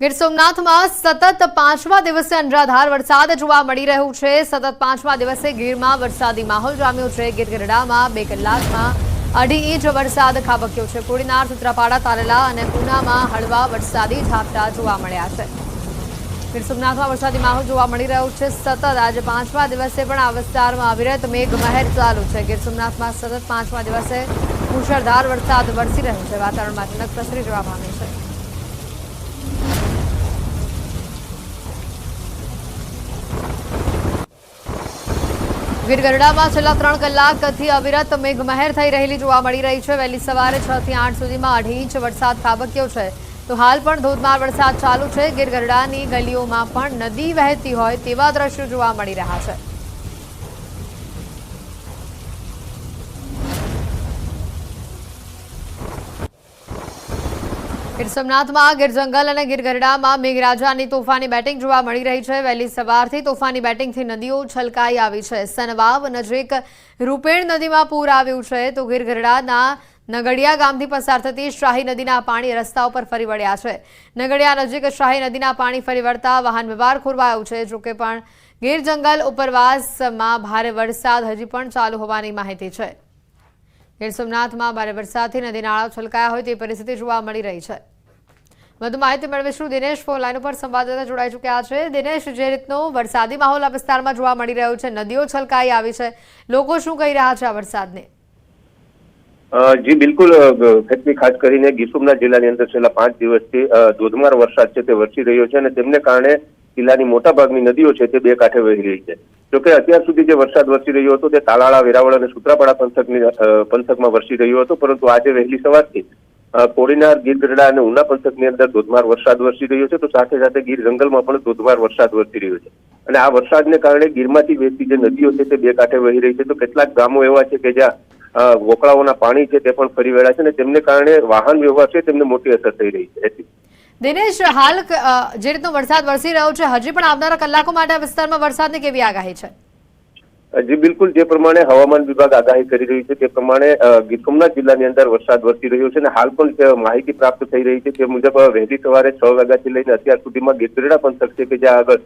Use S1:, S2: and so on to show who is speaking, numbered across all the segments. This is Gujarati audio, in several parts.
S1: ગીર સોમનાથમાં સતત પાંચમા દિવસે અનરાધાર વરસાદ જોવા મળી રહ્યું છે. સતત પાંચમા દિવસે ગીરમાં વરસાદી માહોલ જામ્યો છે. ગીર ગઢડામાં બે કલાકમાં અઢી ઇંચ વરસાદ ખાબક્યો છે. કોડીનાર, સુત્રાપાડા, તારેલા અને પૂનામાં હળવા વરસાદી ઝાપટા જોવા મળ્યા છે. ગીર સોમનાથમાં વરસાદી માહોલ જોવા મળી રહ્યો છે. સતત આજે પાંચમા દિવસે પણ આ વિસ્તારમાં અવિરત મેઘમહેર ચાલુ છે. ગીર સોમનાથમાં સતત પાંચમા દિવસે મુશળધાર વરસાદ વરસી રહ્યો છે. વાતાવરણમાં ઠંડક પ્રસરી જવા પામી છે. ગીર ગરડામાં છેલ્લા ત્રણ કલાકથી અવિરત મેઘમહેર થઈ રહેલી જોવા મળી રહી છે. વહેલી સવારે છ થી આઠ સુધીમાં અઢી ઇંચ વરસાદ ખાબક્યો છે. તો હાલ પણ ધોધમાર વરસાદ ચાલુ છે. ગીર ગરડાની ગલીઓમાં પણ નદી વહેતી હોય તેવા દ્રશ્યો જોવા મળી રહ્યા છે. ગીર સોમનાથમાં, ગીર જંગલ અને ગીર ગરડામાં મેઘરાજાની તોફાની બેટિંગ જોવા મળી રહી છે. વહેલી સવારથી તોફાની બેટિંગથી નદીઓ છલકાઈ આવી છે. સનવાવ નજીક રૂપેણ નદીમાં પૂર આવ્યું છે. તો ગીર ગરડાના નગડિયા ગામથી પસાર થતી શાહી નદીના પાણી રસ્તા ઉપર ફરી વળ્યા છે. નગડિયા નજીક શાહી નદીના પાણી ફરી વળતા વાહન વ્યવહાર ખોરવાયો છે જોકે પણ ગીર જંગલ ઉપરવાસમાં ભારે વરસાદ હજી પણ ચાલુ હોવાની માહિતી છે. ગીર સોમનાથમાં ભારે વરસાદથી નદી નાળાઓ છલકાયા હોય તે પરિસ્થિતિ જોવા મળી રહી છે. વધુ માહિતી મેળવીશું દિનેશ ફોન લાઈન ઉપર. સંવાદદાતા જોડાઈ ચૂક્યા છે. દિનેશ, જે રીતનો વરસાદી માહોલ આ વિસ્તારમાં જોવા મળી રહ્યો છે, નદીઓ છલકાઈ આવી છે. લોકો શું કહી રહ્યા છે આ વરસાદને?
S2: જી, બિલકુલ ફેક્ટરી ખાસ કરીને ગીર જિલ્લાની અંદર છેલ્લા પાંચ દિવસથી ધોધમાર વરસાદ છે તે વરસી રહ્યો છે અને તેમને કારણે જિલ્લાની મોટાભાગની નદીઓ છે તે બે કાંઠે વહી રહી છે. જોકે અત્યાર સુધી જે વરસાદ વરસી રહ્યો હતો તે તાલાળા, વેરાવળ અને સુત્રાપાડા પંથકની પંથકમાં વરસી રહ્યો હતો, પરંતુ આજે વહેલી સવારથી કોડીનાર ગીર ગઢડા અને ઉના પંથકની અંદર ધોધમાર વરસાદ વરસી રહ્યો છે, તો સાથે સાથે ગીર જંગલમાં પણ ધોધમાર વરસાદ વરસી રહ્યો છે. અને આ વરસાદને કારણે ગીરમાંથી વહેતી જે નદીઓ છે તે બે કાંઠે વહી રહી છે, તો કેટલાક ગામો એવા છે કે જ્યાં વોકળાઓના પાણી છે તે પણ ફરી વળ્યા છે અને તેમને કારણે વાહન વ્યવહાર છે તેમને મોટી અસર થઈ રહી છે.
S1: દિનેશ, હાલ જે રીતનો વરસાદ વરસી રહ્યો છે, હજી પણ આવનારા કલાકો માટે આ વિસ્તારમાં વરસાદની કેવી આગાહી છે?
S2: જી બિલકુલ જે પ્રમાણે હવામાન વિભાગ આગાહી કરી રહ્યું છે તે પ્રમાણે અ, ગીર સોમનાથ જિલ્લાની અંદર વરસાદ વરસી રહ્યો છે અને હાલ પણ માહિતી પ્રાપ્ત થઈ રહી છે તે મુજબ વહેલી સવારે છ વાગ્યાથી લઈને અત્યાર સુધીમાં ગીરગઢડા પંથક છે કે જ્યાં આગળ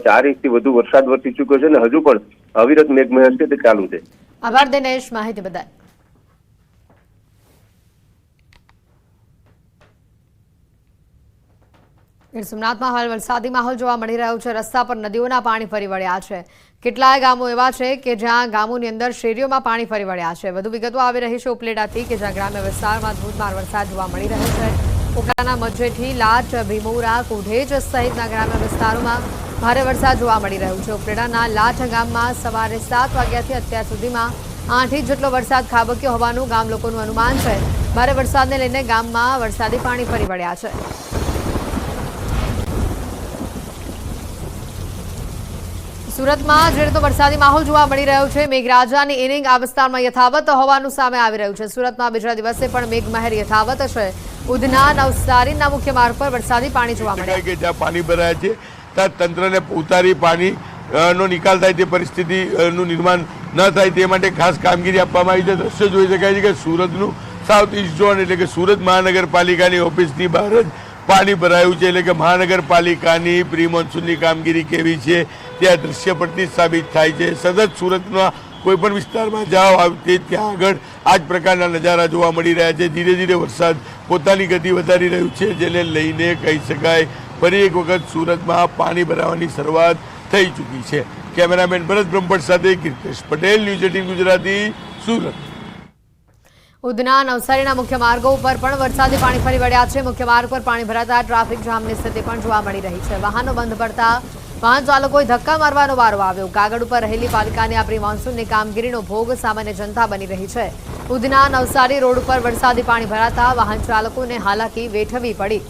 S2: ચાર ઇંચથી વધુ વરસાદ વરસી ચૂક્યો છે અને હજુ પણ અવિરત મેઘમહેર છે તે ચાલુ છે.
S1: આભાર દિનેશ માહિતી બદલ. ગીર સોમનાથમાં હાલ વરસાદી માહોલ જોવા મળી રહ્યો છે. રસ્તા પર નદીઓના પાણી ફરી વળ્યા છે. કેટલાય ગામો એવા છે કે જ્યાં ગામોની અંદર શેરીઓમાં પાણી ફરી વળ્યા છે. વધુ વિગતો આવી રહી છે ઉપલેટાથી કે જ્યાં ગ્રામ્ય વિસ્તારમાં ધોધમાર વરસાદ જોવા મળી રહ્યો છે. ઉપલાના મજેઠી લાચ ભીમોરા, કુઢેજ સહિતના ગ્રામ્ય વિસ્તારોમાં ભારે વરસાદ જોવા મળી રહ્યો છે. ઉપલેટાના લાચ ગામમાં સવારે સાત વાગ્યાથી અત્યાર સુધીમાં આઠ ઇંચ જેટલો વરસાદ ખાબક્યો હોવાનું ગામ લોકોનું અનુમાન છે. ભારે વરસાદને લઈને ગામમાં વરસાદી પાણી ફરી વળ્યા છે. સુરતમાં જે રીતનો વરસાદી માહોલ જોવા મળી રહ્યો છે. મેઘરાજાની ઇનિંગ આ વિસ્તારમાં યથાવત હોવાનું સામે આવી રહ્યું છે. સુરતમાં બીજા દિવસે પણ મેઘમહેર યથાવત છે. ઉધના નવસારીના મુખ્ય માર્ગ પર વરસાદી પાણી જોવા મળ્યા.
S3: કે જ્યાં પાણી ભરાયા છે ત્યાં તંત્રને ઉતારી પાણી નો નિકાલ થાય તે પરિસ્થિતિ નું નિર્માણ ન થાય તે માટે ખાસ કામગીરી આપવામાં આવી છે. દ્રશ્ય જોઈ શકાય છે કે સુરતનું સાઉથ ઇસ્ટ ઝોન એટલે કે સુરત મહાનગરપાલિકાની ઓફિસની બહાર જ પાણી ભરાયું છે એટલે કે મહાનગરપાલિકાની પ્રી મોન્સૂનની કામગીરી કેવી છે તે આ દ્રશ્ય પરથી સાબિત થાય છે. સતત સુરતના કોઈ પણ વિસ્તારમાં જાઓ આવતી ત્યાં આગળ આ જ પ્રકારના નજારા જોવા મળી રહ્યા છે. ધીરે ધીરે વરસાદ પોતાની ગતિ વધારી રહ્યું છે જેને લઈને કહી શકાય ફરી એક વખત સુરતમાં પાણી ભરાવાની શરૂઆત થઈ ચૂકી છે. કેમેરામેન ભરત બ્રહ્મભટ્ટ સાથે કીર્તેશ પટેલ, ન્યૂઝ એટીન ગુજરાતી, સુરત.
S1: ઉધના નવસારીના મુખ્ય માર્ગો ઉપર પણ વરસાદી પાણી ફરી વળ્યા છે. મુખ્ય માર્ગ પર પાણી ભરાતા ટ્રાફિક જામની સ્થિતિ પણ જોવા મળી રહી છે. વાહનો બંધ પડતા વાહન ચાલકોએ ધક્કા મારવાનો વારો આવ્યો. કાગળ ઉપર રહેલી પાલિકાની આપણી મોન્સૂનની કામગીરીનો ભોગ સામાન્ય જનતા બની રહી છે. ઉધના નવસારી રોડ ઉપર વરસાદી પાણી ભરાતા વાહન ચાલકોને હાલાકી વેઠવી પડી.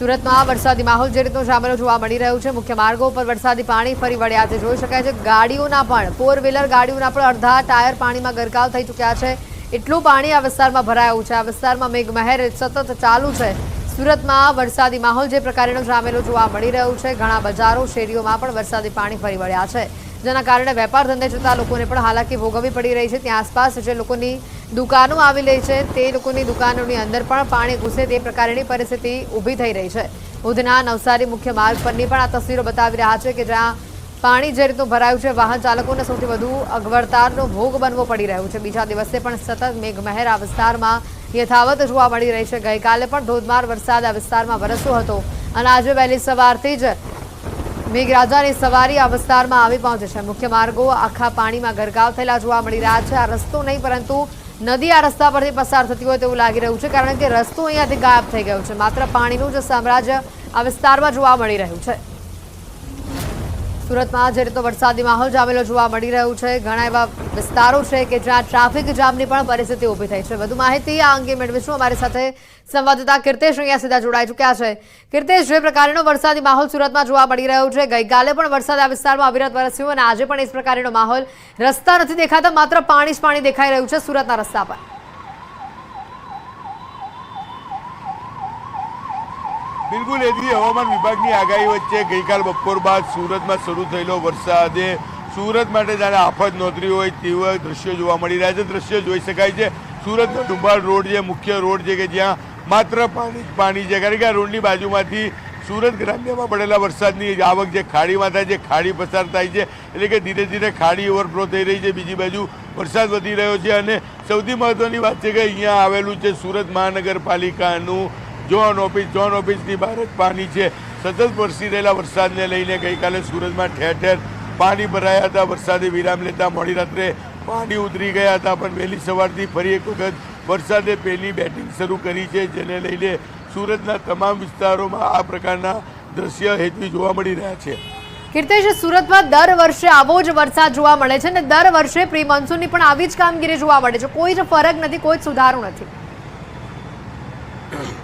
S1: સુરતમાં વરસાદી માહોલ જે રીતનો જામેલો જોવા મળી રહ્યો છે. મુખ્ય માર્ગો પર વરસાદી પાણી ફરી વળ્યા છે. જોઈ શકાય છે ગાડીઓના પણ ફોર વ્હીલર ગાડીઓના પણ અડધા ટાયર પાણીમાં ગરકાવ થઈ ચૂક્યા છે. એટલું પાણી આ વિસ્તારમાં ભરાયું છે. આ વિસ્તારમાં મેઘમહેર સતત ચાલુ છે. સુરતમાં વરસાદી માહોલ જે પ્રકારનો જામેલો જોવા મળી રહ્યો છે. ઘણા બજારો, શેરીઓમાં પણ વરસાદી પાણી ફરી વળ્યા છે. જેના કારણે વેપાર ધંધે જતા લોકોને પણ હાલાકી ભોગવવી પડી રહી છે. ત્યાં આસપાસ જે લોકોની દુકાનો આવેલી છે, તે લોકોની દુકાનોની અંદર પણ પાણી ઘૂસે તે પ્રકારની પરિસ્થિતિ ઊભી થઈ રહી છે. ઉધના નવસારી મુખ્ય માર્ગ પરની પણ આ તસવીરો બતાવી રહ્યા છે કે જ્યાં પાણી જે રીતનું ભરાયું છે, વાહન ચાલકોને સૌથી વધુ અગવડતાનો ભોગ બનવો પડી રહ્યો છે. બીજા દિવસે પણ સતત મેઘમહેર આ વિસ્તારમાં યથાવત જોવા મળી રહી છે. ગઈકાલે પણ ધોધમાર વરસાદ આ વિસ્તારમાં વરસ્યો હતો અને આજે વહેલી સવારથી જ મેઘરાજાની સવારી આ વિસ્તારમાં આવી પહોંચે છે. મુખ્ય માર્ગો આખા પાણીમાં ગરકાવ થયેલા જોવા મળી રહ્યા છે. આ રસ્તો નહીં, પરંતુ નદી આ રસ્તા પરથી પસાર થતી હોય તેવું લાગી રહ્યું છે, કારણ કે રસ્તો અહીંયાથી ગાયબ થઈ ગયો છે. માત્ર પાણીનું જ સામ્રાજ્ય આ વિસ્તારમાં જોવા મળી રહ્યું છે. સુરતમાં જે રીતનો વરસાદી માહોલ જામેલો જોવા મળી રહ્યું છે. ઘણા એવા વિસ્તારો છે કે જ્યાં ટ્રાફિક જામની પણ પરિસ્થિતિ ઊભી થઈ છે. વધુ માહિતી આ અંગે મેળવીશું. અમારી સાથે સંવાદદાતા કીર્તેશ અહીંયા સીધા જોડાઈ ચૂક્યા છે. કીર્તેશ, જે પ્રકારનો વરસાદી માહોલ સુરતમાં જોવા મળી રહ્યો છે, ગઈકાલે પણ વરસાદ આ વિસ્તારમાં અવિરત વરસ્યો અને આજે પણ એ પ્રકારનો માહોલ રસ્તા નથી દેખાતા, માત્ર પાણી જ પાણી દેખાઈ રહ્યું છે સુરતના રસ્તા પર.
S3: બિલકુલ, એથી હવામાન વિભાગની આગાહી વચ્ચે ગઈકાલ બપોર બાદ સુરતમાં શરૂ થયેલો વરસાદે સુરત માટે જાણે આફત નોતરી હોય તેવા દ્રશ્યો જોવા મળી રહ્યા છે. દ્રશ્યો જોઈ શકાય છે, સુરતનો ડુંબાળ રોડ જે મુખ્ય રોડ છે કે જ્યાં માત્ર પાણી પાણી છે. કારણ કે આ રોડની બાજુમાંથી સુરત ગ્રામ્યમાં પડેલા વરસાદની આવક જે ખાડીમાં થાય છે, ખાડી પસાર થાય છે, એટલે કે ધીરે ધીરે ખાડી ઓવરફ્લો થઈ રહી છે. બીજી બાજુ વરસાદ વધી રહ્યો છે અને સૌથી મહત્ત્વની વાત છે કે અહીંયા આવેલું છે સુરત મહાનગરપાલિકાનું જોન ઓફિસ જોન ઓફિસની બહાર જ પાણી છે. સતત વરસી રહેલા વરસાદને લઈને ગઈકાલે સુરતમાં ઠેર ઠેર પાણી ભરાયા હતા. વરસાદે વિરામ લેતા મોડી રાત્રે પાણી ઉતરી ગયા હતા પણ વહેલી સવારથી ફરી એક વખત વરસાદે પહેલી બેટિંગ શરૂ કરી છે જેને લઈને સુરતના તમામ વિસ્તારોમાં આ પ્રકારના દ્રશ્ય હેતવી જોવા મળી રહ્યા છે.
S1: કીર્તેશ સુરતમાં દર વર્ષે આવો જ વરસાદ જોવા મળે છે અને દર વર્ષે પ્રી મોન્સૂનની પણ આવી જ કામગીરી જોવા મળે છે. કોઈ જ ફરક નથી કોઈ જ સુધારો નથી.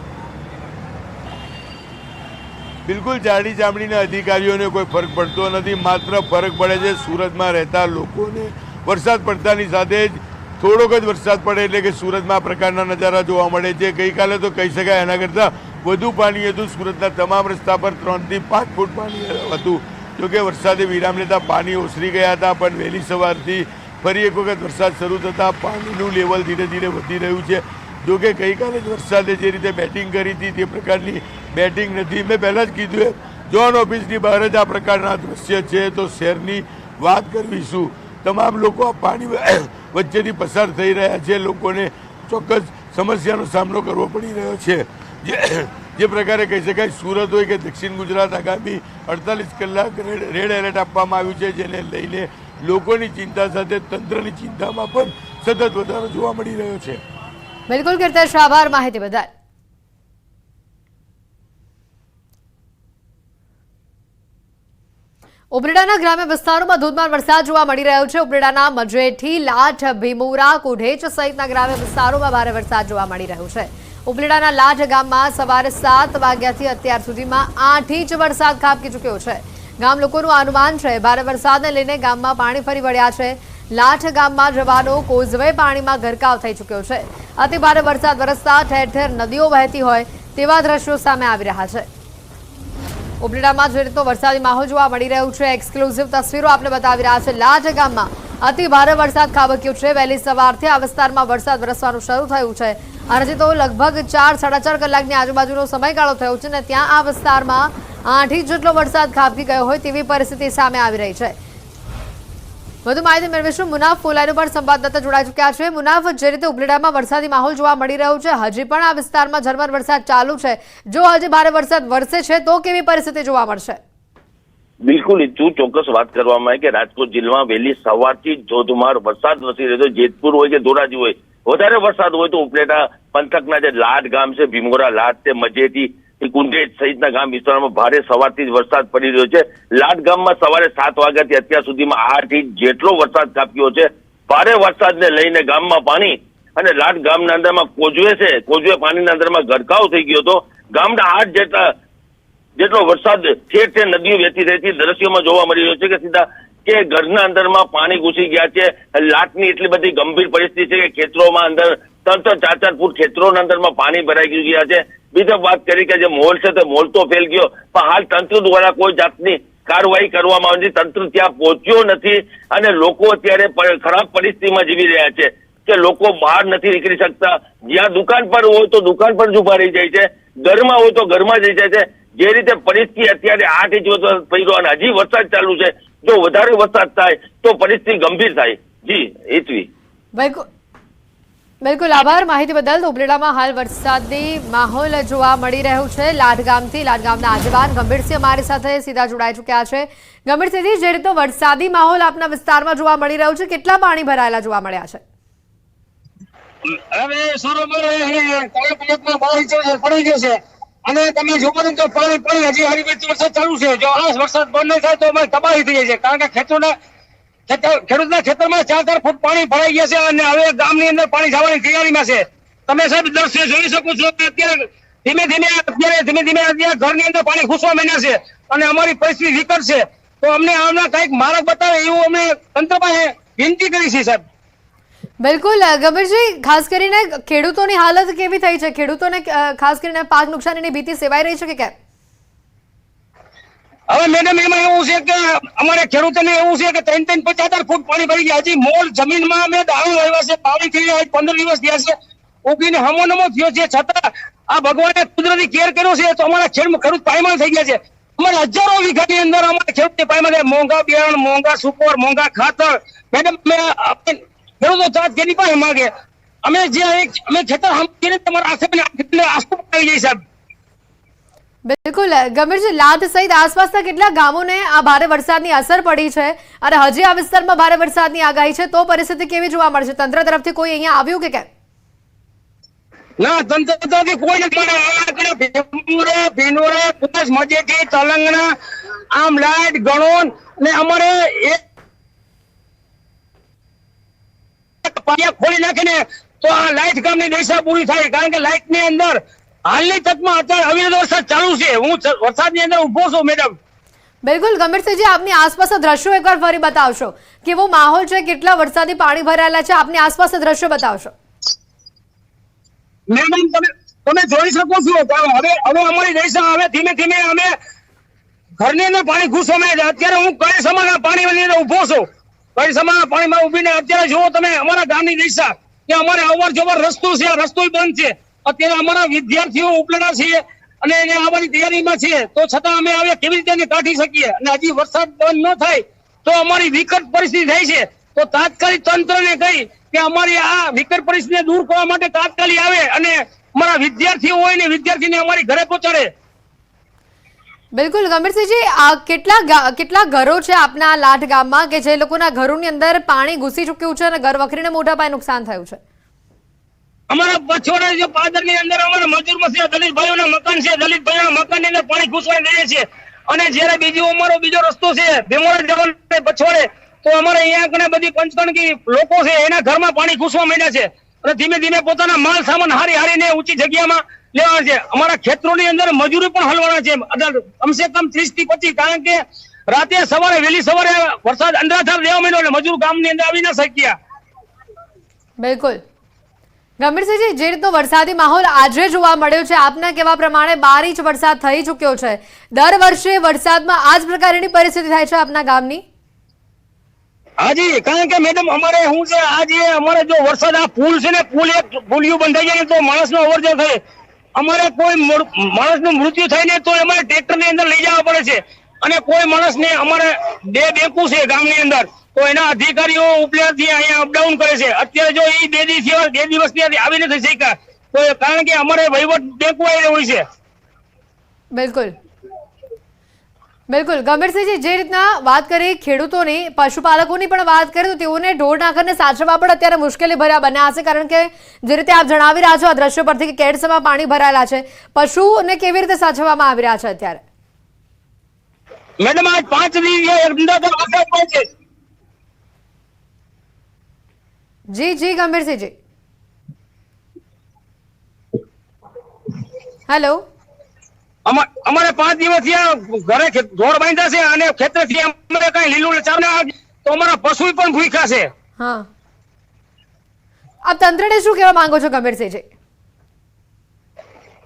S3: બિલકુલ જાડી ચામડીના અધિકારીઓને કોઈ ફરક પડતો નથી. માત્ર ફરક પડે છે સુરતમાં રહેતા લોકોને વરસાદ પડતાની સાથે જ થોડોક જ વરસાદ પડે એટલે કે સુરતમાં આ પ્રકારના નજારા જોવા મળે છે. ગઈકાલે તો કહી શકાય એના કરતાં વધુ પાણી હતું. સુરતના તમામ રસ્તા પર ત્રણથી પાંચ ફૂટ પાણી હતું. જોકે વરસાદે વિરામ લેતા પાણી ઓસરી ગયા હતા, પણ વહેલી સવારથી ફરી એક વખત વરસાદ શરૂ થતાં પાણીનું લેવલ ધીરે ધીરે વધી રહ્યું છે. જોકે ગઈકાલે જ વરસાદે જે રીતે બેટિંગ કરી હતી તે પ્રકારની બેટિંગ નથી. મેં પહેલાં જ કીધું એમ જોન ઓફિસની બહાર જ આ પ્રકારના દ્રશ્ય છે તો શહેરની વાત કરવીશું. તમામ લોકો આ પાણી વચ્ચેથી પસાર થઈ રહ્યા છે. લોકોને ચોક્કસ સમસ્યાનો સામનો કરવો પડી રહ્યો છે. જે જે પ્રકારે કહી શકાય, સુરત હોય કે દક્ષિણ ગુજરાત, આગામી અડતાલીસ કલાક રેડ એલર્ટ આપવામાં આવ્યું છે, જેને લઈને લોકોની ચિંતા સાથે તંત્રની ચિંતામાં પણ સતત વધારો જોવા મળી રહ્યો છે.
S1: બિલકુલ કીર્તેશ આભાર માહિતી બદલ. ઉબરેડાના ગ્રામ્ય વિસ્તારોમાં ધોધમાર વરસાદ જોવા મળી રહ્યો છે. ઉબરેડાના મજેઠી, લાઠ, ભીમુરા કુઢેચ સહિતના ગ્રામ્ય વિસ્તારોમાં ભારે વરસાદ જોવા મળી રહ્યો છે. ઉબરેડાના લાઠ ગામમાં સવારે સાત વાગ્યાથી અત્યાર સુધીમાં આઠ ઇંચ વરસાદ ખાબકી ચૂક્યો છે. ગામ લોકોનું અનુમાન છે, ભારે વરસાદને લઈને ગામમાં પાણી ફરી વળ્યા છે. લાઠ ગામમાં જવાનો કોઝવે પાણીમાં ગરકાવ થઈ ચૂક્યો છે. અતિ ભારે વરસાદ વરસતા ઠેર ઠેર નદીઓ વહેતી હોય તેવા દ્રશ્યો સામે આવી રહ્યા છે. ઉબરેડામાં જે રીતનો વરસાદી માહોલ જોવા મળી રહ્યું છે, એક્સક્લુઝિવ તસવીરો આપણે બતાવી રહ્યા છે. લાઠ ગામમાં અતિ ભારે વરસાદ ખાબક્યો છે. વહેલી સવારથી આ વિસ્તારમાં વરસાદ વરસવાનું શરૂ થયું છે. અને તો લગભગ ચાર, સાડા ચાર કલાકની આજુબાજુનો સમયગાળો થયો છે અને ત્યાં આ વિસ્તારમાં આઠ ઇંચ જેટલો વરસાદ ખાબકી ગયો હોય તેવી પરિસ્થિતિ સામે આવી રહી છે. વધુ માહિતી મેળવીશું. મુનાફ ફોલાઈનો પણ સંવાદદાતા જોડાઈ ચૂક્યા છે. મુનાફ, જે રીતે ઉબરેડામાં વરસાદી માહોલ જોવા મળી રહ્યો છે, હજી પણ આ વિસ્તારમાં ઝરમર વરસાદ ચાલુ છે. જો હજી ભારે વરસાદ વરસે છે, તો કેવી પરિસ્થિતિ જોવા મળશે?
S4: બિલકુલ તું ચોક્કસ વાત કરવામાં આવે કે રાજકોટ જિલ્લામાં વહેલી સવારથી ધોધમાર વરસાદ વસી રહ્યો છે. જેતપુર હોય કે ધોરાજી હોય, વધારે વરસાદ હોય તો ઉપલેટા, પંથકના જે લાડ ગામ છે ભીમોરા લાડ છે મજેથી કુંડેજ સહિતના ગામ વિસ્તારોમાં ભારે સવારથી જ વરસાદ પડી રહ્યો છે. લાટ ગામમાં સવારે સાત વાગ્યાથી અત્યાર સુધીમાં આઠ ઇંચ જેટલો વરસાદ કાપ્યો છે. ભારે વરસાદને લઈને ગામમાં પાણી અને લાટ ગામના અંદરમાં કોજવે છે. કોજવે પાણીના અંદરમાં ગરકાવ થઈ ગયો હતો. ગામના આઠ જેટલા જેટલો વરસાદ ઠેર ઠેર નદીઓ વહેતી રહેતી દ્રશ્યોમાં જોવા મળી રહ્યો છે કે સીધા કે ઘરના અંદરમાં પાણી ઘૂસી ગયા છે. લાટની એટલી બધી ગંભીર પરિસ્થિતિ છે કે ખેતરોમાં અંદર ત્રણ ત્રણ ચાર ચાર ફૂટ ખેતરોના અંદરમાં પાણી ભરાઈ ગયા છે. બીજા વાત કરી કે જે મોલ છે તે મોલ તો ફેલ ગયો, પણ હાલ તંત્ર દ્વારા કોઈ જાતની કાર્યવાહી કરવામાં આવી તંત્ર ત્યાં પહોંચ્યો નથી અને લોકો અત્યારે ખરાબ પરિસ્થિતિમાં જીવી રહ્યા છે. કે લોકો બહાર નથી નીકળી શકતા. જ્યાં દુકાન પર હોય તો દુકાન પર જ ઊભા રહી જાય છે. ઘરમાં હોય તો ઘરમાં જઈ જાય છે. જે રીતે પરિસ્થિતિ અત્યારે આઠ ઇંચ પડ્યો અને હજી વરસાદ ચાલુ છે. જો વધારે વરસાદ થાય તો પરિસ્થિતિ ગંભીર થાય. જી, હેતવી.
S1: બિલકુલ આભાર. માહિતી બદલ ઉપલેટામાં હાલ વરસાદી માહોલ જોવા મળી રહ્યો છે. લાઠગામથી લાઠગામના આગેવાન ગંભીરસિંહ અમારી સાથે સીધા જોડાઈ ચૂક્યા છે. ગંભીરસિંહજી જે રીતે વરસાદી માહોલ આપના વિસ્તારમાં જોવા મળી રહ્યો છે, કેટલા પાણી ભરાયેલા જોવા મળ્યા છે?
S5: અને તમે જોવો તો પાણી પડી, હજી હારી વરસાદ ચાલુ છે. જો આ વરસાદ બંધ થાય તો અમારી તબાહી થઈ જાય કારણ કે ખેતરોના ખેતર- ખેડૂતના ખેતરમાં ચાર ચાર ફૂટ પાણી ભરાઈ ગયા છે અને હવે ગામની અંદર પાણી જવાની તૈયારીમાં છે. તમે સાહેબ દ્રશ્ય જોઈ શકો છો અત્યારે ધીમે ધીમે અત્યારે ધીમે ધીમે અત્યારે ઘરની અંદર પાણી ઘૂસવા માંડ્યા છે અને અમારી પરિસ્થિતિ વિકટ છે. તો અમને આના કંઈક માર્ગ બતાવે એવું અમે તંત્ર પાસે વિનંતી કરી છે સાહેબ.
S1: બિલકુલ ગબરજી ખાસ કરીને ખેડૂતોની હાલત કેવી થઈ છે? ખેડૂતોને ખાસ કરીને પાક નુકસાનીની ભીતિ સેવાઈ રહી છે કે કેમ?
S5: હવે મેડમ એમાં એવું છે કે અમારે ખેડૂતોને એવું છે કે ત્રણ ત્રણ પચાસ ફૂટ પાણી ભરી ગયા હજી મોલ જમીનમાં અમે દાણું આવ્યા છે, પાણી થઈ પંદર દિવસ થયા છે. ઉગીને હમો નમો થયો છે. છતાં આ ભગવાને કુદરતી કેર કર્યો છે તો અમારા ખેડ ખેડૂત પાયમાલ થઈ ગયા છે. અમારે હજારો વીઘાની અંદર અમારા ખેડૂત પાયમાલ મોંઘા બિયારણ, મોંઘા સુપોર, મોંઘા ખાતર. મેડમ અમે ખેડૂતો જાત કેની પાસે માંગે. અમે જે અમે ખેતર હમ તમારા આખે આસ્તુ આવી જઈએ સાહેબ.
S1: બિલકુલ. ગમીરજી લાદ સહિત આસપાસના કેટલા ગામોને આ ભારે વરસાદની અસર પડી છે અને હજી આ વિસ્તારમાં ભારે વરસાદની આગાહી છે. તો પરિસ્થિતિ કેવી જોવા મળશે? તંત્ર તરફથી કોઈ અહીંયા આવ્યું કે કેમ?
S5: આમ લાઈટ ગણોન ને અમારે એક ખોલી નાખીને તો આ લાઈટ ગામની દિશા પૂરી થાય. કારણ કે લાઈટની અંદર હાલની તકમાં અત્યારે અવિરત વરસાદ ચાલુ છે. હું વરસાદની અંદર ઊભો છું મેડમ
S1: બિલકુલ ગંભીરસિંહજી આપની આસપાસના દ્રશ્યો એકવાર ફરી બતાવશો. કેવો માહોલ છે? કેટલા વરસાદી પાણી ભરાયેલા છે? આપની આસપાસના દ્રશ્યો બતાવશો.
S5: મેડમ તમે તમે જોઈ શકો છો. હવે હવે અમારી દિશા હવે ધીમે ધીમે અમે ઘરની અંદર પાણી ઘૂસો. અમે અત્યારે હું કઈ સમાના પાણીની અંદર ઊભો છું. કઈ સમાના પાણીમાં ઉભીને અત્યારે જુઓ તમે અમારા ગામની દિશા કે અમારે અવર જવર રસ્તો છે. રસ્તો બંધ છે. અત્યારે અમારા વિદ્યાર્થીઓ ઉપલેટા છે અને એને આવવાની તૈયારીમાં છે. તો છતાં અમે હવે કેવી રીતે કાઢી શકીએ? અને હજી વરસાદ બંધ ન થાય તો અમારી વિકટ પરિસ્થિતિ થાય છે. તો તાત્કાલિક તંત્રને કહી કે અમારી આ વિકટ પરિસ્થિતિને દૂર કરવા માટે તાત્કાલિક આવે અને અમારા વિદ્યાર્થીઓ હોય ને વિદ્યાર્થીને અમારી ઘરે પહોંચાડે.
S1: બિલકુલ. ગંભીરસિંહજી કેટલા કેટલા ઘરો છે આપના લાઠ ગામમાં કે જે લોકોના ઘરોની અંદર પાણી ઘૂસી ચૂક્યું છે અને ઘર વખરીને મોટા પાયે નુકસાન થયું છે?
S5: અમારા પછોડા જે પાદરની અંદર અમારા મજૂર મસીહા દલિત ભાઈઓના મકાન છે દલિત ભાઈઓના મકાનની અંદર પાણી ઘૂસવાઈ દે છે. અને જયારે બીજો અમારો બીજો રસ્તો છે, ભીમોડા જવાનો પછોડે તો અમારે અહીંયા ઘણા બધી પંચકણકી લોકો છે, એના ઘરમાં પાણી ઘૂસવા માંડ્યા છે. અને ધીમે ધીમે પોતાના માલ સામાન હારી હારીને ઊંચી જગ્યામાં લેવાના છે. અમારા ખેતરોની અંદર મજૂરી પણ હલવાના છે. કમસે કમ ત્રીસથી પચીસ, કારણ કે રાતે સવારે, વહેલી સવારે વરસાદ અંડરાધાર લેવા માંડ્યો એટલે મજૂર ગામની અંદર આવી ના શક્યા.
S1: બિલકુલ. ગંભીરસિંહજી જે રીતનો વરસાદી માહોલ આજે જોવા મળ્યો છે, આપના કહેવા પ્રમાણે બાર ઇંચ વરસાદ થઈ ચૂક્યો છે. દર વર્ષે વરસાદમાં આ જ પ્રકારની પરિસ્થિતિ થાય છે આપના ગામની?
S5: હાજી, કારણ કે મેડમ, અમારે શું છે, આજે અમારે જો વરસાદ આ પુલ છે ને, પુલ એક પુલિયું બંધાઈ જાય તો માણસ નો અવર થાય. અમારે કોઈ માણસનું મૃત્યુ થાય ને તો અમારે ટ્રેક્ટરની અંદર લઈ જવા પડે છે. અને કોઈ માણસ ને અમારે બે બેંકું છે ગામની અંદર. તો એના અધિકારીઓ ઉપલેથી અહીંયા અપડાઉન કરે છે. અત્યારે જો એ બે દિવસ બે દિવસથી આવી નથી શક્યા. તો કારણ કે અમારે વહીવટ બેંકુ આવી હોય છે.
S1: બિલકુલ. બિલકુલ. ગંભીરસિંહજી જે રીતના વાત કરી ખેડૂતોની પશુપાલકોની પણ વાત કરી તો તેઓને ઢોર નાખરને સાચવવા પણ અત્યારે મુશ્કેલી ભર્યા બન્યા હશે કારણ કે જે રીતે આપ જણાવી રહ્યા છો આ દ્રશ્યો પરથી કે કેડસમાં પાણી ભરાયેલા છે. પશુને કેવી રીતે સાચવવામાં આવી રહ્યા છે અત્યારે?
S5: મેડમ આજ પાંચ દિવસ અમદાવાદ વરસાદ પડે છે
S1: જી જી ગંભીરસિંહજી હેલો
S5: અમા- અમારે પાંચ દિવસ થયા ઘરે ઢોર બાંધ્યા છે અને ખેતરથી અમારે કઈ લીલું ચાલે તો અમારા પશુ પણ ભૂખ્યા છે.
S1: હા. આપ તંત્રને શું કહેવા માંગો છો ગંભીરસિંહજી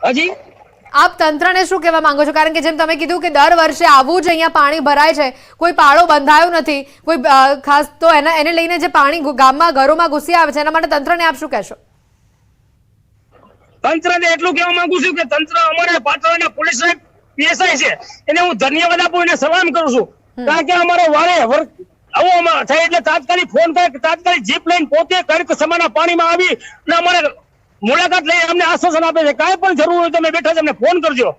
S5: હજી?
S1: આપ તંત્રને શું કહેવા માંગો છો? કારણ કે જેમ તમે કીધું કે દર વર્ષે આવું જ અહીંયા પાણી ભરાય છે કોઈ પાળો બંધાયો નથી કોઈ ખાસ તો એના એને લઈને જે પાણી ગામમાં ઘરોમાં ઘૂસી આવે છે એના માટે તંત્રને આપ શું કહેશો?
S5: તંત્રને એટલું કહેવા માંગુ છું કે તંત્ર અમારે પાટણના પોલીસ પીએસઆઈ છે એને હું ધન્યવાદ આપું એને સલામ કરું છું. કારણ કે અમારો વારે આવો થાય એટલે તાત્કાલિક ફોન કે તાત્કાલિક જીપ લઈને પોતે કડક સમાના પાણીમાં આવી અને અમારે મુલાકાત લઈ અમને આશ્વાસન આપે છે. કાંઈ પણ જરૂર હોય તો અમે બેઠા છે અમને ફોન કરજો.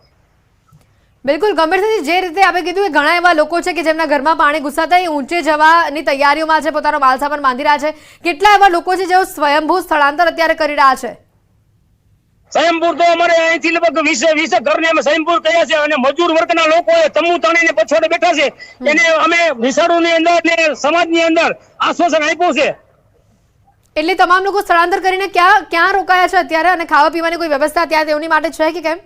S1: બિલકુલ ગંભીરથી જે રીતે આપણે કીધું કે ઘણા એવા લોકો છે કે જેમના ઘરમાં પાણી ઘૂસાતા એ ઊંચે જવાની તૈયારીઓમાં છે પોતાનો માલસામાન બાંધી રહ્યા છે. કેટલા એવા લોકો છે જેઓ સ્વયંભૂ સ્થળાંતર અત્યારે કરી રહ્યા છે?
S5: સ્વયંપુર તો અમારે અહીંથી લગભગ વીસે વીસે ઘરને અમે સ્વયંપુર કહ્યા છે અને મજૂર વર્ગના લોકો તમુ તાણીને પછોડે બેઠા છે. એને અમે વિસાડુની અંદર ને સમાજની અંદર આશ્વાસન આપ્યું છે.
S1: એટલે તમામ લોકો સ્થળાંતર કરીને ક્યાં ક્યાં રોકાયા છે અત્યારે? અને ખાવા પીવાની કોઈ વ્યવસ્થા ત્યાં તેઓની માટે છે કે કેમ?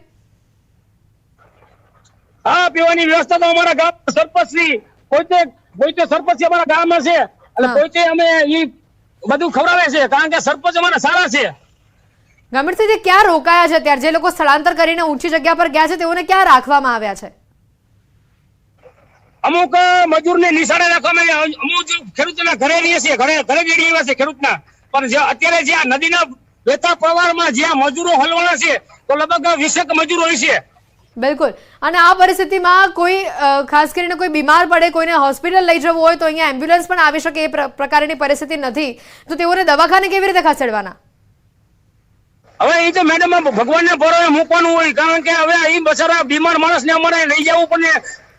S5: હા પીવાની વ્યવસ્થા તો અમારા ગામ સરપંચ શ્રી પોતે પોતે સરપંચ અમારા ગામમાં છે. એટલે પોતે અમે ઈ બધું ખવડાવે છે. કારણ કે સરપંચ અમારા સારા છે.
S1: ગમીરસિંહ ક્યાં રોકાયા છે અત્યારે? જે લોકો સ્થળાંતર કરીને ઊંચી જગ્યા પર ગયા છે તેઓને ક્યાં રાખવામાં આવ્યા છે?
S5: અમુક મજૂરને નિશાળે રાખવામાં આવ્યા. અમુક ખેડૂતોના ઘરે રહીએ છીએ. ઘરે ઘરે એવા છે ખેડૂતના. પણ જે અત્યારે જે આ નદીના વહેતા પ્રવાહમાં જ્યાં મજૂરો હલવાના છે તો લગભગ વીસેક મજૂરો હોય છે.
S1: બિલકુલ. અને આ પરિસ્થિતિમાં કોઈ ખાસ કરીને કોઈ બીમાર પડે કોઈને હોસ્પિટલ લઈ જવું હોય તો અહીંયા એમ્બ્યુલન્સ પણ આવી શકે એ પ્ર- પ્રકારની પરિસ્થિતિ નથી. તો તેઓને દવાખાને કેવી રીતે ખસેડવાના?
S5: હવે એ તો મેડમ ભગવાનના ભરોસે મૂકવાનું હોય કારણ કે હવે એ બસારા બીમાર માણસને અમારે લઈ જવું પડે.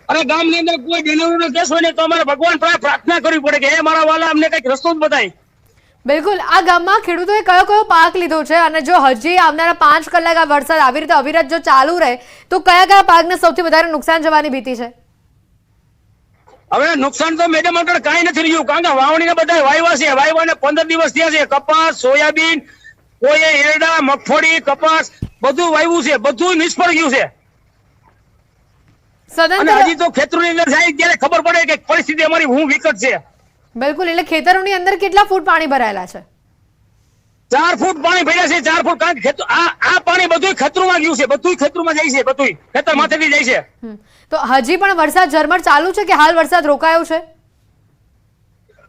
S5: અને ગામની અંદર કોઈ ડિલિવરીનો કેસ હોય ને તો અમારે ભગવાન પ્રાર્થના કરવી પડે કે એ મારા વાલા અમને કંઈક રસ્તો જ બતાય.
S1: બિલકુલ. આ ગામમાં ખેડૂતોએ કયો કયો પાક લીધો છે અને જો હજી આવનારા પાંચ કલાક આ વરસાદ આવી રીતે અવિરત જો ચાલુ રહે તો કયા કયા પાકને સૌથી વધારે નુકસાન જવાની ભીતિ છે?
S5: હવે નુકસાન તો મેડમ આગળ કાંઈ નથી રહ્યું. કારણ કે વાવણીને બધા વાયવા છે. વાવ્યાને પંદર દિવસ થયા છે. કપાસ સોયાબીન કોઈ એરડા મગફળી કપાસ બધું વાવ્યું છે. બધું નિષ્ફળ ગયું છે. અને હજી તો ખેતરોની અંદર જાય ત્યારે ખબર પડે કે પરિસ્થિતિ અમારી હું વિકટ છે.
S1: બિલકુલ એટલે ખેતરોની અંદર કેટલા ફૂટ પાણી ભરાયેલા છે?
S5: ચાર ફૂટ પાણી ભર્યા છે ચાર ફૂટ કારણ કે આ આ પાણી બધું ખતરોમાં ગયું છે બધું ખેતરોમાં જાય છે બધું ખેતર માથેથી જાય છે.
S1: તો હજી પણ વરસાદ ઝરમર ચાલુ છે કે હાલ વરસાદ રોકાયો છે?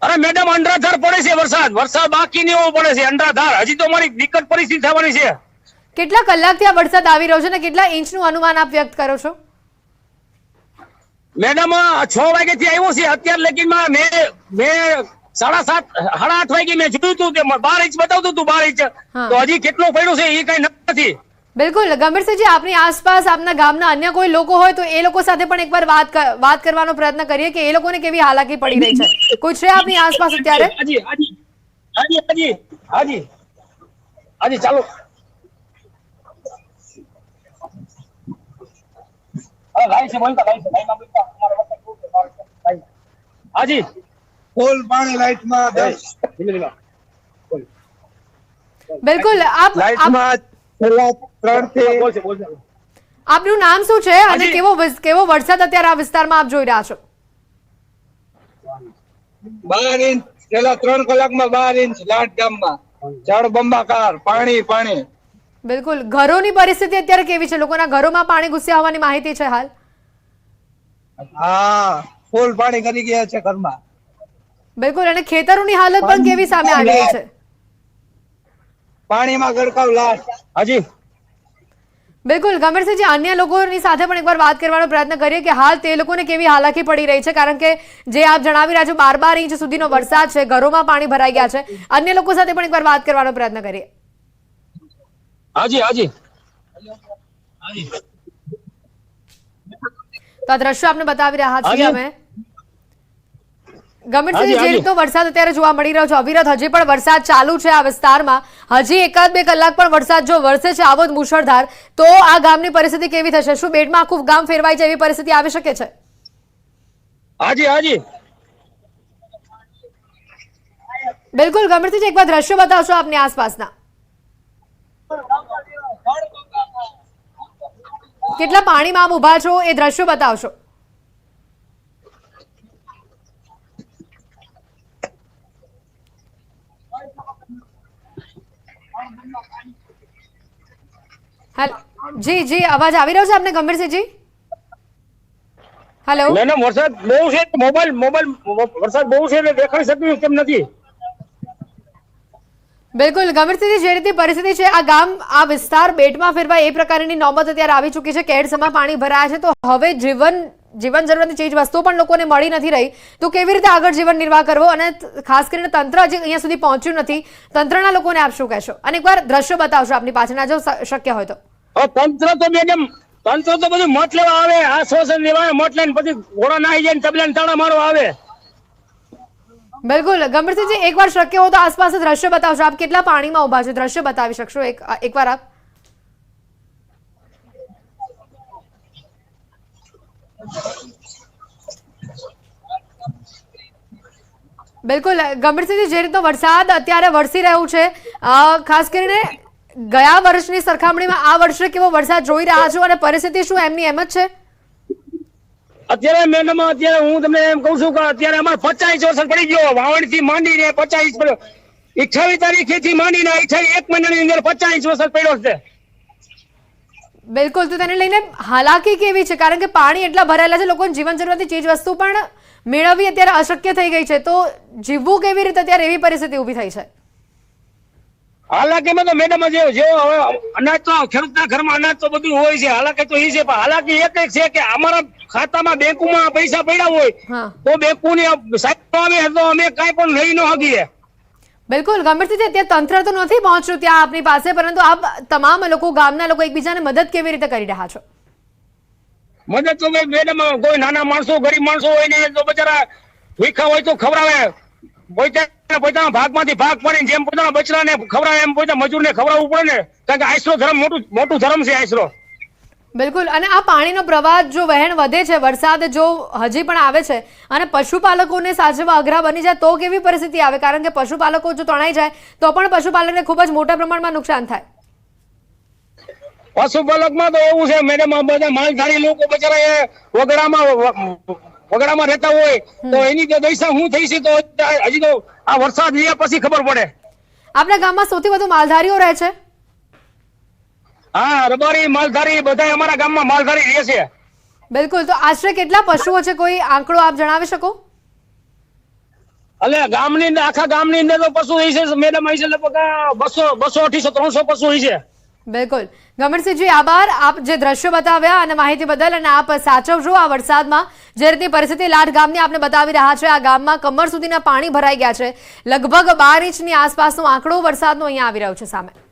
S5: અરે મેડમ અંડરાધાર પડે છે વરસાદ. વરસાદ બાકી નહીં એવો પડે છે અંડરાધાર. હજી તો અમારી વિકટ પરિસ્થિતિ થવાની છે.
S1: કેટલા કલાકથી આ વરસાદ આવી રહ્યો છે ને કેટલા ઇંચનું અનુમાન આપ વ્યક્ત કરો છો?
S5: મેડમ છ વાગે થી આવ્યો છે. અત્યાર લગીમાં મેં મેં સાડા સાત સાડા આઠ વાગે મેં જોયું હતું કે બાર ઇંચ બતાવતું હતું બાર ઇંચ. તો હજી કેટલો પડ્યો છે એ કઈ નથી.
S1: બિલકુલ. ગંભીરસિંહજી આપની આસપાસ આપના ગામના અન્ય કોઈ લોકો હોય તો એ લોકો સાથે પણ એકવાર વાત વાત કરવાનો પ્રયત્ન કરીએ કે એ લોકોને કેવી હાલાકી પડી રહી છે. કોઈ છે આપની આસપાસ અત્યારે?
S5: હાજી. હાજી હાજી. હાજી. હાજી ચાલો. છે બોલતા છે. બોલતા. અમારા છે, હાજી.
S6: પાણી દસ.
S1: બિલકુલ આપ
S6: છેલ્લા
S5: ત્રણથી
S1: આપનું નામ શું છે? અને કેવો કેવો વરસાદ અત્યારે આ વિસ્તારમાં આપ જોઈ રહ્યા છો?
S6: બાર ઇંચ છેલ્લા ત્રણ કલાકમાં બાર ઇંચ લાટ ગામમાં. જળ બંબાકાર પાણી પાણી.
S1: બિલકુલ. ઘરોની પરિસ્થિતિ અત્યારે કેવી છે? લોકોના ઘરોમાં પાણી ઘૂસ્યા હોવાની માહિતી છે હાલ?
S6: હા ફૂલ પાણી કરી ગયા છે ઘરમાં.
S1: બિલકુલ અને ખેતરોની હાલત પણ કેવી સામે આવી છે?
S6: પાણીમાં ગડકાવ લાશ.
S5: હાજી.
S1: બિલકુલ ગંભીરસિંહજી અન્ય લોકોની સાથે પણ એકવાર વાત કરવાનો પ્રયત્ન કરીએ કે હાલ તે લોકોને કેવી હાલાકી પડી રહી છે? કારણ કે જે આપ જણાવી રહ્યા છો બાર બાર ઇંચ સુધીનો વરસાદ છે ઘરોમાં પાણી ભરાઈ ગયા છે. અન્ય લોકો સાથે પણ એકવાર વાત કરવાનો પ્રયત્ન કરીએ.
S5: હાજી હાજી.
S1: તો આ દ્રશ્યો આપને બતાવી રહ્યા છીએ અમે. ગંભીરસિંહજી જે રીતનો વરસાદ અત્યારે જોવા મળી રહ્યો છે અવિરત હજી પણ વરસાદ ચાલુ છે આ વિસ્તારમાં. હજી એકાદ બે કલાક પણ વરસાદ જો વરસે છે આવો જ મુશળધાર તો આ ગામની પરિસ્થિતિ કેવી થશે? શું બેટમાં આખું ગામ ફેરવાય છે એવી પરિસ્થિતિ આવી શકે છે?
S5: હાજી હાજી.
S1: બિલકુલ ગંભીરસિંહજી એકવાર દ્રશ્યો બતાવશો આપની આસપાસના. કેટલા પાણીમાં આમ ઊભા છો એ દ્રશ્યો બતાવશો. જી જી, અવાજ આવી રહ્યો છે આપને ગંભીરસિંહજી? હેલો
S5: મેડમ વરસાદ બહુ છે, મોબાઈલ મોબાઈલ, વરસાદ બહુ છે એટલે દેખાઈ શક્યું કેમ નથી.
S1: બિલકુલ ગંભીરસિંહજી જે રીતે પરિસ્થિતિ છે, આ ગામ, આ વિસ્તાર બેટમાં ફેરવાય એ પ્રકારની નોબત અત્યારે આવી ચૂકી છે. કેડસમાં પાણી ભરાયા છે. તો હવે જીવન જીવન જરૂરિયાતની ચીજ વસ્તુઓ પણ લોકોને મળી નથી રહી. તો કેવી રીતે આગળ જીવન નિર્વાહ કરવો? અને ખાસ કરીને તંત્ર હજી અહીંયા સુધી પહોંચ્યું નથી. તંત્રના લોકોને આપ શું કહેશો? અને એકવાર દ્રશ્યો બતાવશો આપની પાછળના જો શક્ય હોય તો.
S5: તંત્ર તો મેડમ તંત્ર તો બધું મત લેવા આવે. આશ્વાસન લેવા મત લઈને પછી ઘોડા નાહી જાય તબલા તાણા મારવા આવે.
S1: બિલકુલ. ગંભીરસિંહજી એકવાર શક્ય હોય તો આસપાસ દ્રશ્ય બતાવશો. આપ કેટલા પાણીમાં ઊભા છો? દ્રશ્ય બતાવી શકશો? એક એકવાર આપ. બિલકુલ. ગંભીરસિંહજી જે રીતનો વરસાદ અત્યારે વરસી રહ્યો છે ખાસ કરીને ગયા વર્ષની સરખામણીમાં આ વર્ષે કેવો વરસાદ જોઈ રહ્યા છો અને પરિસ્થિતિ શું? એમની એમ જ છે?
S5: અત્યારે મેડમ, અત્યારે હું તમને એમ કઉ છું કે અત્યારે અમારે પચાસ વર્ષ પડી ગયો. વાવણથી માંડીને પચાસ અઠાવીસ તારીખે થી માંડીને અઠાવીસ એક મહિનાની અંદર પચાસ વર્ષ પડ્યો છે.
S1: બિલકુલ, તો તેને લઈને હાલાકી કેવી છે? કારણ કે પાણી એટલા ભરાયેલા છે, લોકોને જીવન જરૂરિયાતની ચીજ વસ્તુ પણ મેળવવી અત્યારે અશક્ય થઈ ગઈ છે. તો જીવવું કેવી રીતે અત્યારે એવી પરિસ્થિતિ ઊભી થઈ છે?
S5: હાલાકીમાં તો મેડમ જે હવે અનાજ તો ખેડૂતના ઘરમાં અનાજ તો બધું હોય છે હાલાકી તો એ છે પણ હાલાકી એક જ છે કે અમારા ખાતામાં બેંકોમાં પૈસા પડ્યા હોય
S1: હા.
S5: તો બેંકોની આવે તો અમે કાંઈ પણ લઈ ન શકીએ.
S1: બિલકુલ ગંભીરથી ત્યાં તંત્ર તો નથી પહોંચ્યું ત્યાં આપની પાસે પરંતુ આપ તમામ લોકો ગામના લોકો એકબીજાને મદદ કેવી રીતે કરી રહ્યા છો?
S5: મદદ તો મેડમ કોઈ નાના માણસો ગરીબ માણસો હોય ને તો બચારા ભીખા હોય તો ખવડાવે. પોતાના પોતાના ભાગમાંથી ભાગ પાડીને જેમ પોતાના બચડાને ખવડાવે એમ પોતાના મજૂરને ખવડાવવું પડે ને. કારણ કે આઈસરો ધર્મ મોટું મોટું ધર્મ છે આઈસરો.
S1: બિલકુલ. અને આ પાણીનો પ્રવાહ જો વહેણ વધે છે વરસાદ જો હજી પણ આવે છે અને પશુપાલકોને સાચવવા અઘરા બની જાય તો કેવી પરિસ્થિતિ આવે? કારણ કે પશુપાલકો જો તણાઈ જાય તો પણ પશુપાલકને ખૂબ જ મોટા પ્રમાણમાં નુકસાન થાય.
S5: પશુપાલકમાં તો એવું છે મેડમ બધા માલધારી લોકો બચારા વગડામાં વગડામાં રહેતા હોય તો એની દશા શું થઈ છે તો હજી તો આ વરસાદ લીયા પછી ખબર પડે.
S1: આપણા ગામમાં સૌથી વધુ માલધારીઓ રહે છે?
S5: હા રબારી માલધારી બધા અમારા ગામમાં માલધારી રહે છે.
S1: બિલકુલ તો આશરે કેટલા પશુઓ છે? કોઈ આંકડો આપ જણાવી શકો?
S5: એટલે ગામની અંદર આખા ગામની અંદર તો પશુ હોય છે મેડમ હોય છે લગભગ બસો બસો અઢીસો ત્રણસો પશુ હોય છે.
S1: બિલકુલ. ગમનસિંહજી, આભાર. આપ જે દ્રશ્યો બતાવ્યા અને માહિતી બદલ અને આપ સાચવજો આ વરસાદમાં. જે રીતની પરિસ્થિતિ લાઠ ગામની આપને બતાવી રહ્યા છે, આ ગામમાં કમર સુધીના પાણી ભરાઈ ગયા છે. લગભગ બાર ઇંચની આસપાસનો આંકડો વરસાદનો અહીંયા આવી રહ્યો છે સામે.